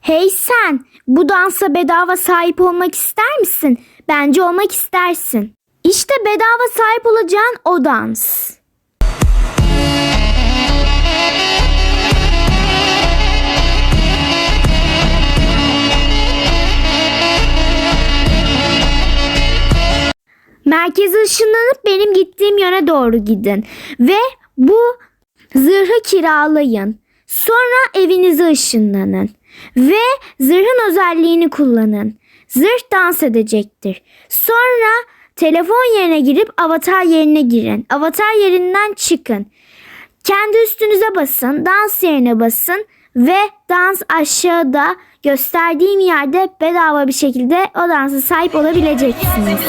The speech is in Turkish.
Hey sen, bu dansa bedava sahip olmak ister misin? Bence olmak istersin. İşte bedava sahip olacağın o dans. Merkeze ışınlanıp benim gittiğim yöne doğru gidin. Ve bu zırhı kiralayın. Sonra evinize ışınlanın. Ve zırhın özelliğini kullanın. Zırh dans edecektir. Sonra telefon yerine girip avatar yerine girin. Avatar yerinden çıkın. Kendi üstünüze basın, dans yerine basın ve dans aşağıda gösterdiğim yerde bedava bir şekilde o dansa sahip olabileceksiniz.